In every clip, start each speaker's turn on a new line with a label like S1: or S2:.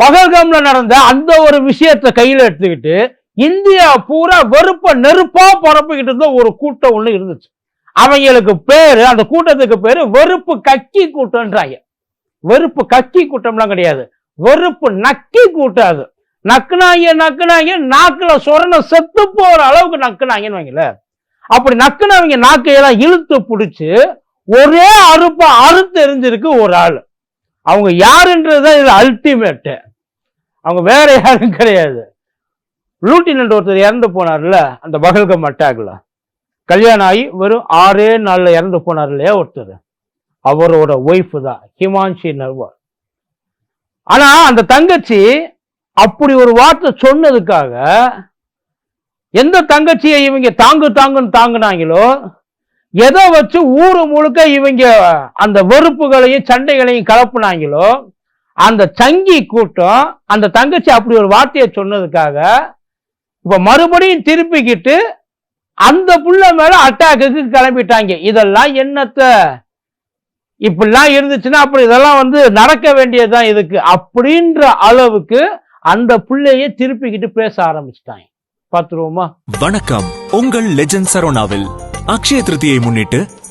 S1: பகல்காம்ல நடந்த அந்த ஒரு விஷயத்தை கையில எடுத்துக்கிட்டு இந்தியா பூரா வெறுப்ப நெருப்பா பரப்பிக்கிட்டு இருந்த ஒரு கூட்டம் ஒண்ணு இருந்துச்சு. அவங்களுக்கு பேரு அந்த கூட்டத்துக்கு பேரு வெறுப்பு கக்கி கூட்டம்ன்றாங்க. வெறுப்பு கக்கி கூட்டம்லாம் கிடையாது. வெறுப்பு நக்கி கூட்டம் அது. நக்குனாங்க நக்குனாங்க நாக்குல சொரண செத்து போற அளவுக்கு நக்குனாங்கன்னு வைங்கள. அப்படி நக்குனவங்க நாக்கையெல்லாம் இழுத்து பிடிச்சு ஒரே அறுப்ப அறுத்து எரிஞ்சிருக்கு ஒரு ஆள். அவங்க யாருன்றதுதான் இது அல்டிமேட்டு அவங்க வேற யாரும் கிடையாது. லூட்டினன்ட் ஒருத்தர் இறந்து போனார்ல அந்த பகல்கம் அட்டாக்ல. கல்யாணம் ஆகி வெறும் ஆறே நாளில் இறந்து போனார் இல்லையா ஒருத்தர். அவரோட ஒய்ஃப் தான் ஹிமான்ஷி நர்வால். ஆனா அந்த தங்கச்சி அப்படி ஒரு வார்த்தை சொன்னதுக்காக எந்த தங்கச்சியை இவங்க தாங்கு தாங்குன்னு தாங்குனாங்களோ எதை வச்சு ஊரு முழுக்க இவங்க அந்த வெறுப்புகளையும் சண்டைகளையும் கலப்புனாங்களோ அந்த சங்கி கூட்டம் அந்த தங்கச்சி அப்படி ஒரு வார்த்தையை சொன்னதுக்காக இப்போ மறுபடியும் திருப்பிக்கிட்டு அந்த புள்ள மேல அட்டாக்குக்கு கிளம்பிட்டாங்க. இதெல்லாம் என்னத்த? இப்படிலாம் இருந்துச்சுன்னா அப்புறம் இதெல்லாம் வந்து நடக்க வேண்டியதுதான் இதுக்கு. அப்படின்ற அளவுக்கு அந்த பிள்ளையே திருப்பிக்கிட்டு பேச ஆரம்பிச்சிட்டாங்க. பார்த்துருவோமா?
S2: வணக்கம். உங்கள் லெஜண்ட் சரோனாவில் அக்ஷய திருதியை முன்னிட்டு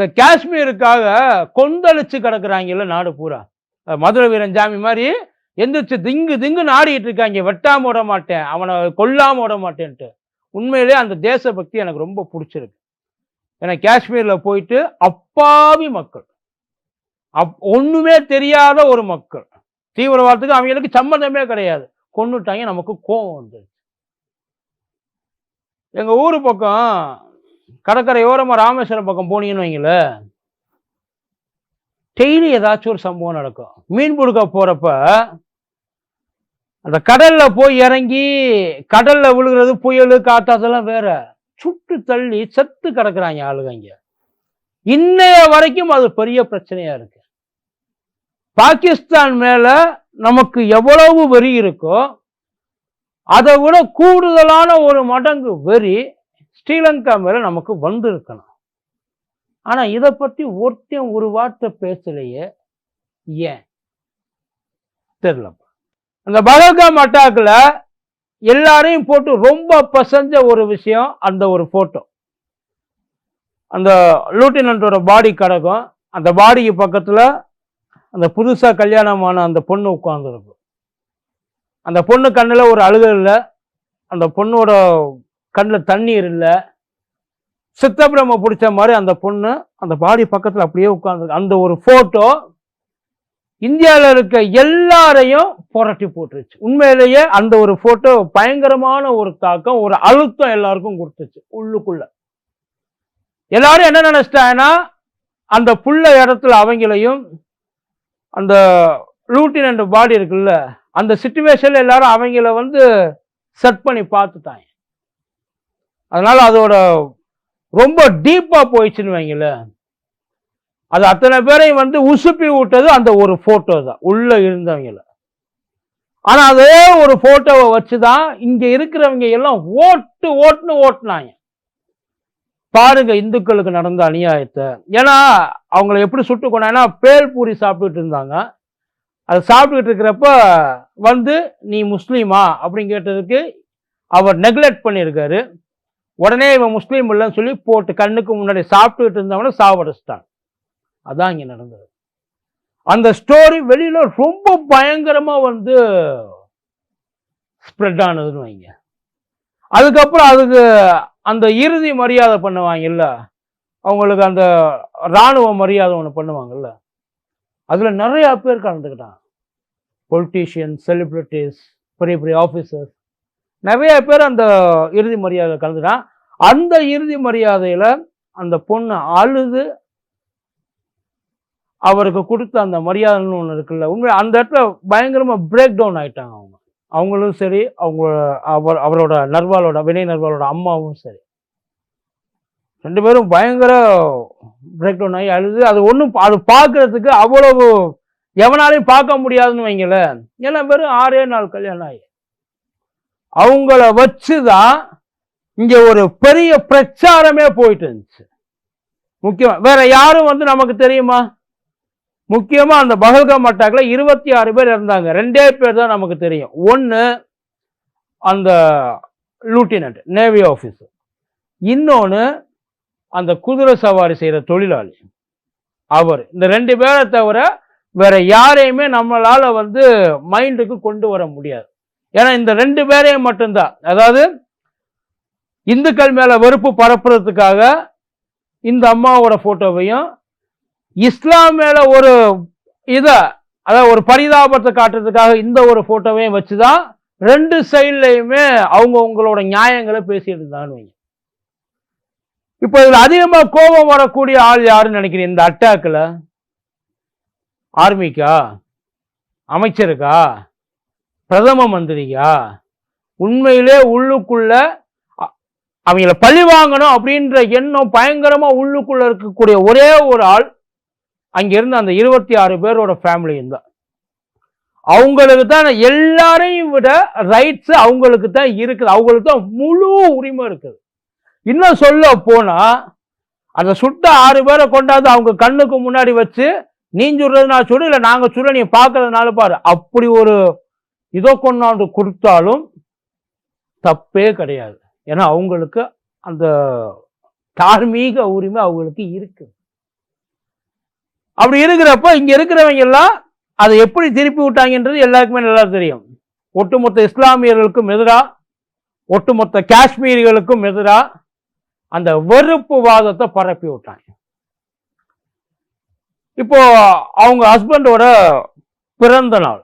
S1: இந்த காஷ்மீருக்காக கொந்தளிச்சு கிடக்குறாங்கல்ல நாடு பூரா. மதுரை வீரன் ஜாமி மாதிரி எந்திரிச்சு திங்கு திங்குன்னு ஆடிட்டு இருக்காங்க. வெட்டாம விட மாட்டேன். அவனை கொல்லாம விட மாட்டேன்ட்டு. உண்மையிலே அந்த தேசபக்தி எனக்கு ரொம்ப பிடிச்சிருக்கு. ஏன்னா காஷ்மீர்ல போயிட்டு அப்பாவி மக்கள். அப் ஒண்ணுமே தெரியாத ஒரு மக்கள். தீவிரவாதத்துக்கு அவங்களுக்கு சம்மந்தமே கிடையாது. கொண்டுட்டாங்க நமக்கு கோவம் வந்துருச்சு. எங்க ஊரு பக்கம் கடற்கரையோரமா ராமேஸ்வரம் பக்கம் போனீங்கன்னு வைங்களேன் டெய்லி ஏதாச்சும் ஒரு சம்பவம் நடக்கும். மீன் பிடிக்க போறப்ப அந்த கடல்ல போய் இறங்கி கடல்ல விழுகிறது புயல் காத்தாதெல்லாம் வேற. சுட்டு தள்ளி செத்து கிடக்குறாங்க ஆளுங்க இன்னைய வரைக்கும் அது பெரிய பிரச்சனையா இருக்கு. பாகிஸ்தான் மேல நமக்கு எவ்வளவு வெறி இருக்கோ அதை விட கூடுதலான ஒரு மடங்கு வெறி ஸ்ரீலங்கா மேலே நமக்கு வந்திருக்கணும். ஆனால் இதை பற்றி ஒருத்தன் ஒரு வார்த்தை பேசலையே. ஏன்? தெரியல அந்த பகல்காம் மட்டாக்கில் எல்லாரையும் போட்டு ரொம்ப பசஞ்ச ஒரு விஷயம் அந்த ஒரு ஃபோட்டோ அந்த லூட்டினண்டோட பாடி கிடக்கும் அந்த பாடிக்கு பக்கத்தில் அந்த புதுசாக கல்யாணமான அந்த பொண்ணு உட்காந்துருக்கும் அந்த பொண்ணு கண்ணில் ஒரு அழுகை இல்லை. அந்த பொண்ணோட கண்ணில் தண்ணீர் இல்லை. சித்தப்பிரம பிடிச்ச மாதிரி அந்த பொண்ணு அந்த பாடி பக்கத்தில் அப்படியே உட்கார்ந்து அந்த ஒரு ஃபோட்டோ இந்தியாவில் இருக்க எல்லாரையும் புரட்டி போட்டுருச்சு. உண்மையிலேயே அந்த ஒரு ஃபோட்டோ பயங்கரமான ஒரு தாக்கம் ஒரு அழுத்தம் எல்லாருக்கும் கொடுத்துச்சு உள்ளுக்குள்ள. எல்லாரும் என்ன நினைச்சிட்டாங்கன்னா அந்த புள்ள இடத்துல அவங்களையும் அந்த லூட்டினண்ட் பாடி இருக்குல்ல அந்த சுச்சுவேஷன்ல எல்லாரும் அவங்கள வந்து செட் பண்ணி பார்த்துட்டாங்க. அதனால் அதோட ரொம்ப டீப்பாக போயிடுச்சுன்னு வைங்களேன். அது அத்தனை பேரையும் வந்து உசுப்பி விட்டது அந்த ஒரு ஃபோட்டோ தான். உள்ளே இருந்தவங்கள. ஆனால் அதே ஒரு ஃபோட்டோவை வச்சு தான் இங்கே இருக்கிறவங்க எல்லாம் ஓட்டு ஓட்டுன்னு ஓட்டுனாங்க. பாருங்க இந்துக்களுக்கு நடந்த அநியாயத்தை. ஏன்னா அவங்கள எப்படி சுட்டு கொண்டாங்கன்னா பேல் பூரி சாப்பிட்டுட்டு இருந்தாங்க. அதை சாப்பிட்டுட்டு இருக்கிறப்ப வந்து நீ முஸ்லீமா? அப்படின்னு கேட்டதுக்கு அவர் நெக்லெக்ட் பண்ணியிருக்காரு. உடனே இவன் முஸ்லீம் இல்லைன்னு சொல்லி போட்டு கண்ணுக்கு முன்னாடி சாப்பிட்டுட்டு இருந்தவனை சாவடிச்சிட்டாங்க அதான் இங்கே நடந்தது. அந்த ஸ்டோரி வெளியில் ரொம்ப பயங்கரமாக வந்து ஸ்ப்ரெட் ஆனதுன்னு வைங்க. அதுக்கப்புறம் அதுக்கு அந்த இறுதி மரியாதை பண்ணுவாங்கல்ல அவங்களுக்கு அந்த இராணுவ மரியாதை ஒன்று பண்ணுவாங்கல்ல அதில் நிறையா பேர் கலந்துக்கிட்டான் பொலிட்டீஷியன் செலிப்ரிட்டிஸ் பெரிய பெரிய ஆஃபீஸர்ஸ் நிறைய பேர் அந்த இறுதி மரியாதை கலந்துட்டான் அந்த இறுதி மரியாதையில அந்த பொண்ணு அழுது அவருக்கு கொடுத்த அந்த மரியாதைன்னு ஒன்று இருக்குல்ல உண்மை அந்த இடத்துல பயங்கரமா பிரேக் டவுன் ஆயிட்டாங்க அவங்க. அவங்களும் சரி அவங்க அவர் அவரோட நர்வாலோட வினய் நர்வாலோட அம்மாவும் சரி. ரெண்டு பேரும் பயங்கர பிரேக் டவுன் ஆகி அழுது அது ஒன்றும் அது பார்க்கறதுக்கு அவ்வளவு எவனாலையும் பார்க்க முடியாதுன்னு வைங்களேன். ஏன்னா வெறும் ஆறே நாள் கல்யாணம் ஆகி. அவங்கள வச்சு தான் இங்கே ஒரு பெரிய பிரச்சாரமே போயிட்டு இருந்துச்சு முக்கியமா வேற யாரும் வந்து நமக்கு தெரியுமா? முக்கியமாக அந்த பகல்காம் மட்டாக்கில் இருபத்தி ஆறு பேர் இருந்தாங்க ரெண்டே பேர் தான் நமக்கு தெரியும். ஒன்று அந்த லூட்டினன்ட் நேவி ஆஃபீஸர் இன்னொன்று அந்த குதிரை சவாரி செய்கிற தொழிலாளி. அவர். இந்த ரெண்டு பேரை தவிர வேற யாரையுமே நம்மளால் வந்து மைண்டுக்கு கொண்டு வர முடியாது. ஏன்னா இந்த ரெண்டு பேரையும் மட்டும்தான். அதாவது இந்துக்கள் மேல வெறுப்பு பரப்புறதுக்காக இந்த அம்மாவோட போட்டோவையும் இஸ்லாம் மேல ஒரு இத அதாவது ஒரு பரிதாபத்தை காட்டுறதுக்காக இந்த ஒரு போட்டோவையும் வச்சுதான் ரெண்டு சைட்லையுமே அவங்க உங்களோட நியாயங்களை பேசிட்டு இருந்தான்னு வைங்க. இப்போ இதில் அதிகமாக கோபம் வரக்கூடிய ஆள் யாருன்னு நினைக்கிறீங்க? இந்த அட்டாக்கில் ஆர்மிக்கா? அமைச்சருக்கா? பிரதம மந்திரிக்கா? உண்மையிலே உள்ளுக்குள்ள அவங்கள பழி வாங்கணும் அப்படின்ற எண்ணம் பயங்கரமா உள்ளுக்குள்ள இருக்கக்கூடிய ஒரே ஒரு ஆள் அங்க இருந்த அந்த இருபத்தி ஆறு பேரோட ஃபேமிலியும் தான். அவங்களுக்கு தான் எல்லாரையும் விட ரைட்ஸ் அவங்களுக்கு தான் இருக்குது. அவங்களுக்கு தான் முழு உரிமை இருக்குது. இன்னும் சொல்ல போனா அந்த சுட்ட ஆறு பேரை கொண்டாந்து அவங்க கண்ணுக்கு முன்னாடி வச்சு நீ சொல்றது நான் சொல்லு இல்லை நாங்கள் சொல்ல நீ பார்க்கறதுனால பாரு. அப்படி ஒரு இதோ கொண்டாந்து கொடுத்தாலும் தப்பே கிடையாது. ஏன்னா அவங்களுக்கு அந்த தார்மீக உரிமை அவங்களுக்கு இருக்கு. அப்படி இருக்கிறப்ப இங்கே இருக்கிறவங்க எல்லாம் அதை எப்படி திருப்பி விட்டாங்கன்றது எல்லாருக்குமே நல்லா தெரியும். ஒட்டுமொத்த இஸ்லாமியர்களுக்கும் எதிராக ஒட்டுமொத்த காஷ்மீரிகளுக்கும் எதிராக அந்த வெறுப்பு வாதத்தை பரப்பி விட்டாங்க. இப்போ அவங்க ஹஸ்பண்டோட பிறந்த நாள்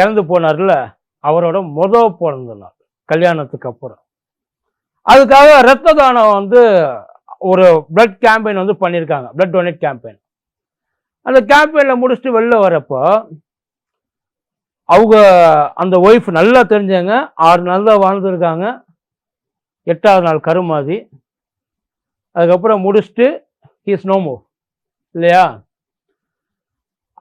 S1: இறந்து போனார்ல அவரோட முத பிறந்த நாள் கல்யாணத்துக்கு அப்புறம். அதுக்காக ரத்த தானம் வந்து ஒரு பிளட் கேம்பெயின் வந்து பண்ணியிருக்காங்க பிளட் டொனேட் கேம்பெயின் அந்த கேம்பெயினில் முடிச்சுட்டு வெளில வரப்போ அவங்க அந்த ஒய்ஃப் நல்லா தெரிஞ்சவங்க ஆறு நாள் தான் வாழ்ந்துருக்காங்க. எட்டாவது நாள் கருமாதி. அதுக்கப்புறம் முடிச்சுட்டு ஹீஸ் நோமோ இல்லையா?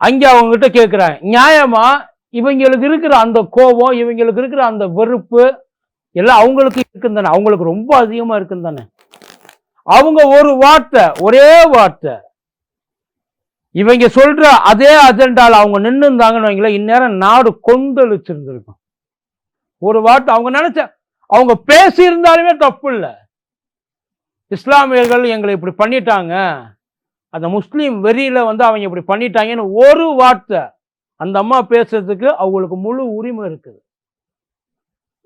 S1: அங்கே அவங்ககிட்ட கேட்குறாங்க நியாயமாக இவங்களுக்கு இருக்கிற அந்த கோபம் இவங்களுக்கு இருக்கிற அந்த வெறுப்பு எல்லாம் அவங்களுக்கு இருக்குன்னு தானே. அவங்களுக்கு ரொம்ப அதிகமாக இருக்குன்னு தானே. அவங்க ஒரு வார்த்தை ஒரே வார்த்தை. இவங்க சொல்ற அதே அஜெண்டாவில் அவங்க நின்று இருந்தாங்கன்னு வைங்களேன் இந்நேரம் நாடு கொந்தளிச்சிருந்திருக்கும். ஒரு வார்த்தை அவங்க நினைச்ச அவங்க பேசியிருந்தாலுமே தப்பு இல்லை. இஸ்லாமியர்கள் எங்களை இப்படி பண்ணிட்டாங்க. அந்த முஸ்லீம் வெறியில் வந்து அவங்க இப்படி பண்ணிட்டாங்கன்னு ஒரு வார்த்தை அந்த அம்மா பேசுறதுக்கு அவங்களுக்கு முழு உரிமை இருக்குது.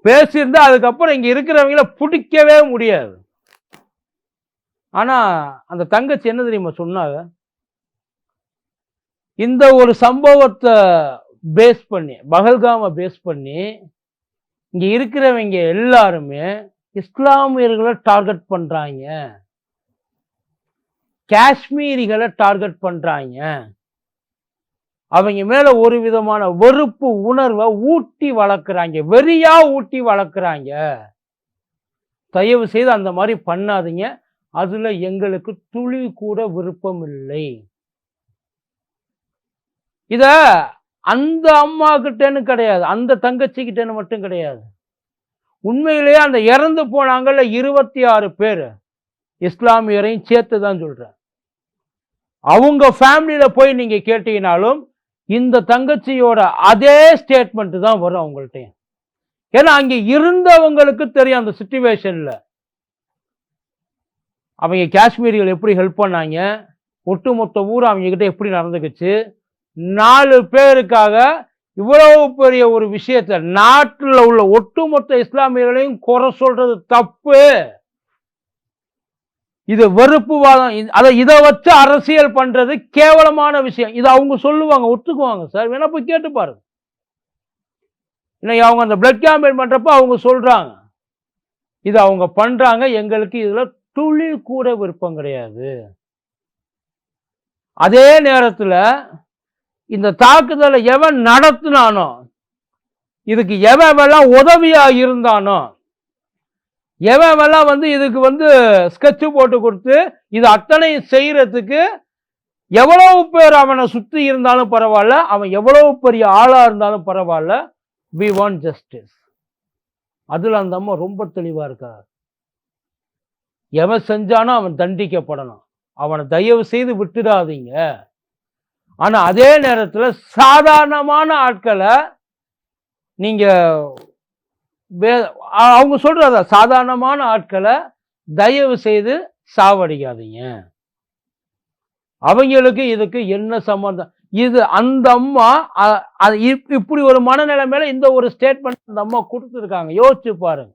S1: பேசியிருந்தா அதுக்கப்புறம் இங்கே இருக்கிறவங்கள பிடிக்கவே முடியாது. ஆனால் அந்த தங்கச்சி என்ன தெரியுமா சொன்னாங்க? இந்த ஒரு சம்பவத்தை பேஸ் பண்ணி பகல்காம பேஸ் பண்ணி இங்கே இருக்கிறவங்க எல்லாருமே இஸ்லாமியர்களை டார்கெட் பண்ணுறாங்க காஷ்மீரிகளை டார்கெட் பண்ணுறாங்க அவங்க மேல ஒரு விதமான வெறுப்பு உணர்வை ஊட்டி வளர்க்குறாங்க. வெறியா ஊட்டி வளர்க்குறாங்க. தயவு செய்து அந்த மாதிரி பண்ணாதீங்க. அதுல எங்களுக்கு துளி கூட விருப்பம் இல்லை. இத அந்த அம்மா கிட்டேன்னு கிடையாது. அந்த தங்கச்சி கிட்டேன்னு மட்டும் கிடையாது. உண்மையிலேயே அந்த இறந்து போனாங்கல்ல இருபத்தி ஆறு பேர். இஸ்லாமியரையும் சேர்த்து தான் சொல்கிறேன் அவங்க ஃபேமிலியில போய் நீங்கள் கேட்டீங்கனாலும் இந்த தங்கச்சியோட அதே ஸ்டேட்மெண்ட் தான் வரும் அவங்கள்ட்ட ஏன்னா அங்கே இருந்தவங்களுக்கு தெரியும் அந்த சுச்சுவேஷனில் அவங்க காஷ்மீரிகள் எப்படி ஹெல்ப் பண்ணாங்க? ஒட்டுமொத்த ஊர் அவங்க கிட்ட எப்படி நடந்துக்குச்சு? நாலு பேருக்காக இவ்வளவு பெரிய ஒரு விஷயத்த நாட்டில் உள்ள ஒட்டுமொத்த இஸ்லாமியர்களையும் குறை சொல்றது தப்பு. இது வெறுப்புவாதம் அதை இதை வச்சு அரசியல் பண்றது கேவலமான விஷயம். இதை அவங்க சொல்லுவாங்க ஒத்துக்குவாங்க சார். வேணா போய் கேட்டு பாருங்க. இன்னைக்கு அவங்க அந்த பிளட் கேம்பெயின் பண்றப்ப அவங்க சொல்றாங்க. இது அவங்க பண்றாங்க. எங்களுக்கு இதுல துளி கூட விருப்பம் கிடையாது. அதே நேரத்தில் இந்த தாக்குதலை எவன் நடத்தினானோ இதுக்கு எவன் எவெல்லாம் உதவியாக இருந்தானோ எவெல்லாம் வந்து இதுக்கு வந்து ஸ்கெட்சு போட்டு கொடுத்து இது அத்தனையும் செய்கிறதுக்கு எவ்வளவு பேர் அவனை சுற்றி இருந்தாலும் பரவாயில்ல அவன் எவ்வளவு பெரிய ஆளாக இருந்தாலும் பரவாயில்ல. வி வாண்ட் ஜஸ்டிஸ் அதில் அந்த அம்மா ரொம்ப தெளிவாக இருக்கார் எவன் செஞ்சானோ அவன் தண்டிக்கப்படணும். அவனை தயவு செய்து விட்டுடாதீங்க ஆனால் அதே நேரத்தில் சாதாரணமான ஆட்களை நீங்கள் வே- அவங்க சொல்றத சாதாரணமான ஆட்களை தயவு செய்து சாவடிக்காதீங்க. அவங்களுக்கு இதுக்கு என்ன சம்பந்தம்? இது அந்த அம்மா அ- அது இப்- இப்படி ஒரு மனநிலைமையில இந்த ஒரு ஸ்டேட்மெண்ட் அந்த அம்மா கொடுத்துருக்காங்க. யோசிச்சு பாருங்க.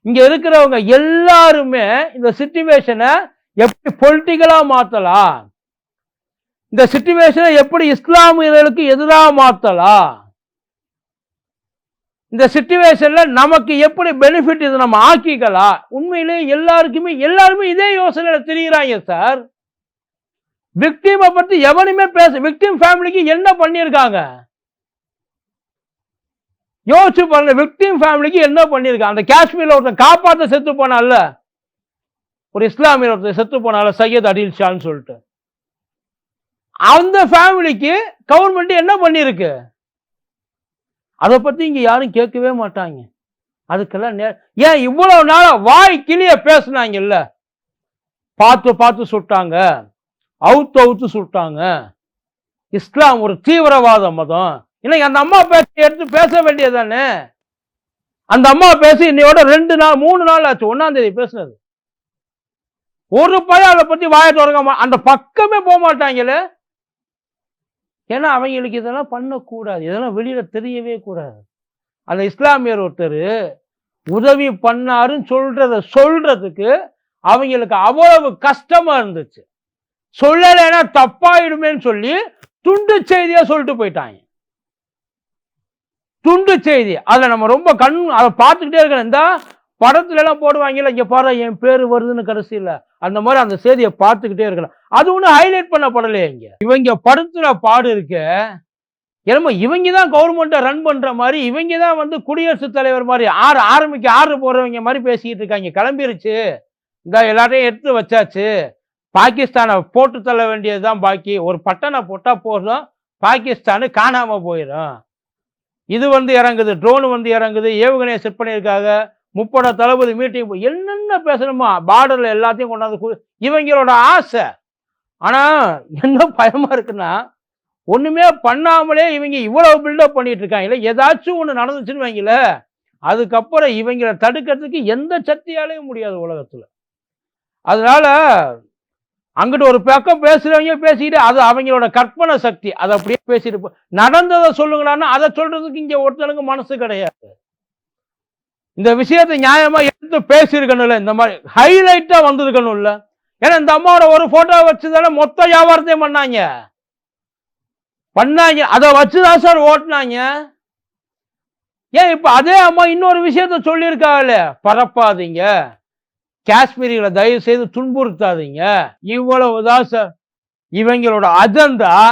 S1: இங்க இருக்கிறவங்க எல்லாருமே இந்த சிச்சுவேஷனை எப்படி பொலிட்டிக்கலா மாத்தலாம்? இந்த சிச்சுவேஷனை எப்படி இஸ்லாமியர்களுக்கு எதிராக மாத்தலாம்? இந்த சிச்சுவேஷன்ல நமக்கு எப்படி பெனிஃபிட் இது நம்ம ஆக்கிக்கலாம் உண்மையிலேயே எல்லாருக்குமே எல்லாருமே இதே யோசனையில் தெரிகிறாங்க சார் விக்டீமை பற்றி எவனுமே பேச விக்டீம் ஃபேமிலிக்கு என்ன பண்ணியிருக்காங்க? யோசிச்சு பாருங்க விக்டீம் ஃபேமிலிக்கு என்ன பண்ணியிருக்காங்க அந்த காஷ்மீரில் ஒருத்தன் காப்பாற்ற செத்து போனால ஒரு இஸ்லாமியர் ஒருத்தர் செத்து போனால சையத் அடில் ஷான்னு சொல்லிட்டு. அந்த ஃபேமிலிக்கு கவர்மெண்ட் என்ன பண்ணியிருக்கு? அதை பற்றி இங்கே யாரும் கேட்கவே மாட்டாங்க. அதுக்கெல்லாம் நே- ஏன் இவ்வளோ நாளாக வாய் கிளிய பேசுனாங்கல்ல? பார்த்து பார்த்து சுட்டாங்க அவுத்து அவுத்து சுட்டாங்க இஸ்லாம் ஒரு தீவிரவாத மதம். இன்னைக்கு அந்த அம்மா பேச்சு எடுத்து பேச வேண்டியதானே அந்த அம்மா பேசி இன்னையோட ரெண்டு நாள் மூணு நாள் ஆச்சு. ஒன்னாம் தேதி பேசுனது. ஒரு பையன் அதை பத்தி வாய தொடங்க அந்த பக்கமே போக மாட்டாங்களே? ஏன்னா அவங்களுக்கு இதெல்லாம் பண்ணக்கூடாது. இதெல்லாம் வெளியில தெரியவே கூடாது. அந்த இஸ்லாமியர் ஒருத்தர் உதவி பண்ணாருன்னு சொல்கிறத சொல்றதுக்கு அவங்களுக்கு அவ்வளவு கஷ்டமா இருந்துச்சு. சொல்லலைன்னா தப்பாயிடுமேன்னு சொல்லி துண்டு செய்தியாக சொல்லிட்டு போயிட்டாங்க. துண்டு செய்தி. அதை நம்ம ரொம்ப கண் அதை பார்த்துக்கிட்டே இருக்கணும். இந்த படத்துல எல்லாம் போடுவாங்கல்ல இங்கே பாரு என் பேர் வருதுன்னு கடைசியில. அந்த மாதிரி அந்த செய்தியை பார்த்துக்கிட்டே இருக்கலாம் அது ஒன்றும் ஹைலைட் பண்ணப்படலையே இங்க. இவங்க படுத்துற பாடு இருக்க. என்னமோ இவங்க தான் கவர்மெண்ட்டை ரன் பண்ணுற மாதிரி இவங்க தான் வந்து குடியரசுத் தலைவர் மாதிரி ஆறு ஆரம்பிக்க ஆறு போடுறவங்க மாதிரி பேசிக்கிட்டு இருக்காங்க. கிளம்பிருச்சு. இந்த எல்லாத்தையும் எடுத்து வச்சாச்சு. பாகிஸ்தானை போட்டு தள்ள வேண்டியதுதான் பாக்கி. ஒரு பட்டனை போட்டால் போதும். பாகிஸ்தானு காணாமல் போயிடும். இது வந்து இறங்குது. ட்ரோன் வந்து இறங்குது. ஏவுகணையை செட் பண்ணியிருக்காங்க. முப்பட தளபதி மீட்டிங் என்னென்ன பேசணுமா பார்டரில் எல்லாத்தையும் கொண்டாந்து இவங்களோட ஆசை. ஆனால் என்ன பயமாக இருக்குன்னா ஒன்றுமே பண்ணாமலே இவங்க இவ்வளோ பில்டப் பண்ணிட்டு இருக்காங்களே ஏதாச்சும் ஒன்று நடந்துச்சுன்னு வைங்கள அதுக்கப்புறம் இவங்களை தடுக்கிறதுக்கு எந்த சக்தியாலையும் முடியாது உலகத்தில். அதனால அங்கிட்டு ஒரு பக்கம் பேசுறவங்க பேசிக்கிட்டு அது அவங்களோட கற்பனை சக்தி. அதை அப்படியே பேசிட்டு நடந்ததை சொல்லுங்களான்னா அதை சொல்றதுக்கு இங்க ஒருத்தனுக்கு மனசு கிடையாது. இந்த விஷயத்தை நியாயமா எடுத்து பேசியிருக்கணும்ல இந்த மாதிரி ஹைலைட்டா வந்திருக்கணும்ல. ஏன்னா இந்த அம்மாவோட ஒரு போட்டோ வச்சுதானே மொத்த வியாபாரத்தையும் பண்ணாங்க. பண்ணாங்க. அதை வச்சுதான் சார் ஓட்டுனாங்க. ஏன் இப்ப அதே அம்மா இன்னொரு விஷயத்த சொல்லியிருக்காங்களே பரப்பாதீங்க. காஷ்மீரிகளை தயவு செய்து துன்புறுத்தாதீங்க. இவ்வளவுதான் சார் இவங்களோட அஜெண்டா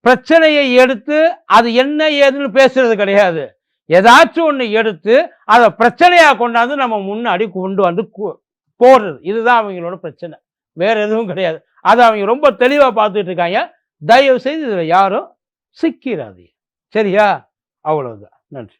S1: பிரச்சனையை எடுத்து அது என்ன ஏதுன்னு பேசுறது கிடையாது. ஏதாச்சும் ஒண்ணு எடுத்து அதை பிரச்சனையா கொண்டாந்து நம்ம முன்னாடி கொண்டு வந்து போடுறது. இதுதான் அவங்களோட பிரச்சனை. வேற எதுவும் கிடையாது. அதை அவங்க ரொம்ப தெளிவா பார்த்துட்டு இருக்காங்க. தயவு செய்து இதுல யாரும் சிக்கிறாதீங்க சரியா? அவ்வளவுதான். நன்றி.